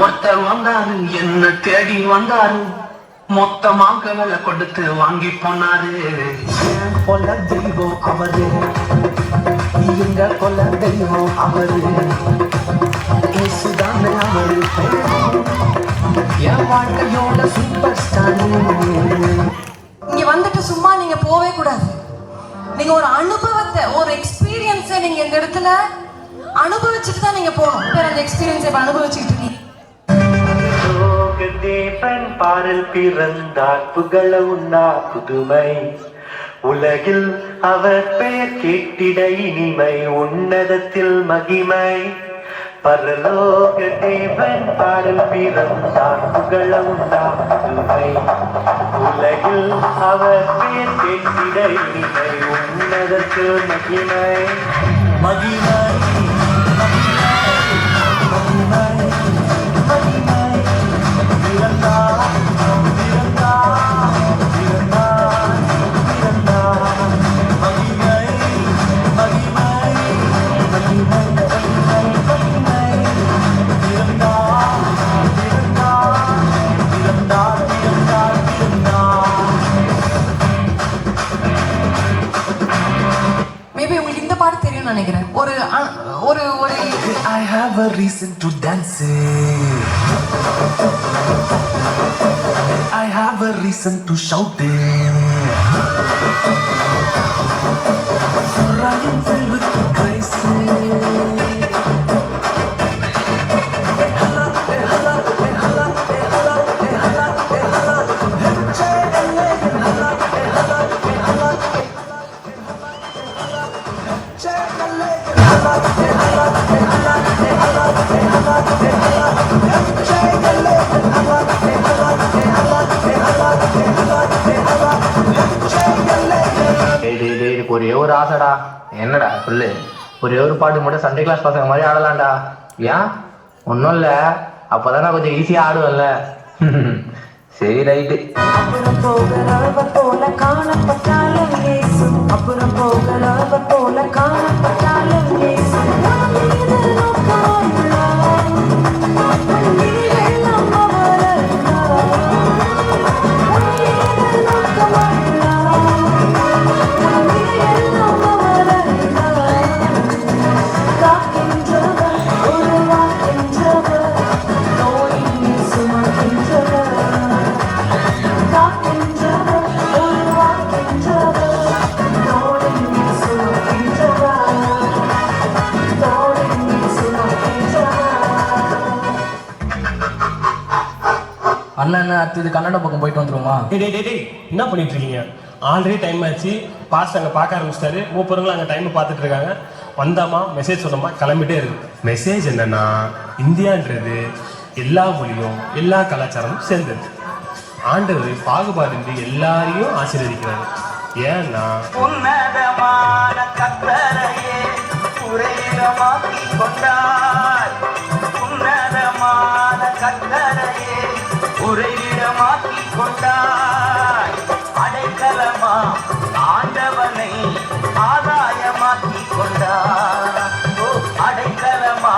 ஒருத்தர் வந்தாரு என்ன தேடி வந்தாரு? மொத்தமாக விலை கொடுத்து வாங்கி போனாரு. போல தெய்வம் அவரு. எங்க போல தெய்வம் அவரு. இயேசுதானே அவரு என் வாழ்க்கையோட சூப்பர் ஸ்டார் இங்க வந்துட்டு சும்மா நீங்க போவே கூடாது. நீங்க ஒரு அனுபவத்தை ஒரு எக்ஸ்பீரியன்ஸை நீங்க இந்த இடத்துல அனுபவிச்சுட்டு தான் நீங்க போகணும். இப்ப அந்த எக்ஸ்பீரியன்ஸை இப்ப அனுபவிச்சுட்டு இருக்கீங்க தேவன் பாடல் பிறந்தார் புகழ உண்ணா புதுமை. உலகில் அவர் பெயர் கேட்டிட இனிமை உன்னதத்தில் மகிமை. பரலோக தேவன் பாடல் பிறந்தார் புகழ உண்டா புதுமை. உலகில் அவர் பெயர் கேட்டிட இனிமை உன்னதத்தில் மகிமை மகிமை. Maybe நினைக்கிறேன் ஒரு அ- ஒரு ஒரு I have a reason to dance. I have a reason to shout. For I ஒரே ஒரு ஆசைடா. என்னடா சொல்லு? ஒரே ஒரு பாட்டு மட்டும் சண்டே கிளாஸ் பசங்க மாதிரி ஆடலாம்டா. ஏன்? ஒன்றும் இல்லை. அப்போதான் நான் கொஞ்சம் ஈஸியாக ஆடுவேன்ல. சரி ரைட்டு அண்ணன் என்ன அடுத்தது கன்னட பக்கம் போயிட்டு வந்துருமா டேய் டேய், டேய் என்ன பண்ணிட்டு இருக்கீங்க? ஆல்ரெடி டைம் ஆச்சு. பாஸ்ட் அங்கே பார்க்க ஆரம்பிச்சிட்டாரு. மூப்பருங்களும் அங்கே டைம் பார்த்துட்டு இருக்காங்க. வந்தாமா மெசேஜ் சொன்னோமா கிளம்பிட்டே இருக்கு. மெசேஜ் என்னன்னா இந்தியான்றது எல்லா மொழியும் எல்லா கலாச்சாரமும் சேர்ந்தது. ஆண்டவர் பாகுபாடின்றி எல்லாரையும் ஆசீர்வதிக்கிறாரு. ஏன்னா உன்னதமான கத்தரையே உரையிடமாக்கி கொண்டாய். அடைக்கலமா ஆண்டவனை ஆதாயமாக்கி கொண்டாய். ஓ, அடைக்கலமா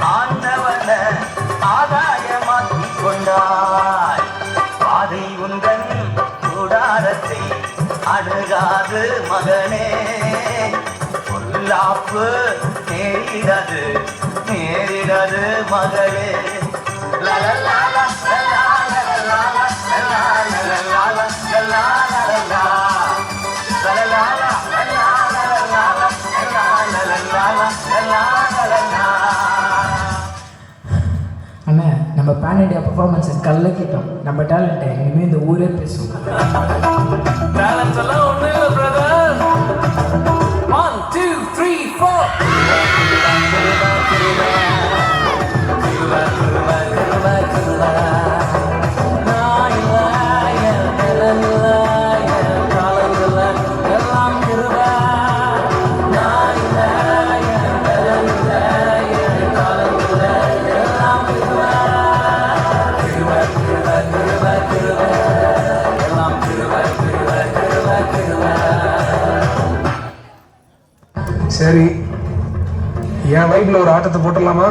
ஆண்டவனை ஆதாயமாக்கி கொண்டாய். பாதை உந்தன் கூடாரத்தை அணுகாது மகனே. பொல்லாப்பு நேரிடது நேரிடது மகளே. லலலா நம்ம பேன் இண்டியா கல்ல கல்லக்கிட்டோம் நம்ம டேலண்ட்டை இனிமேல் இந்த ஊரே பேசும் சரி என் வைப்ல ஒரு ஆட்டத்தை போட்டுடலாமா?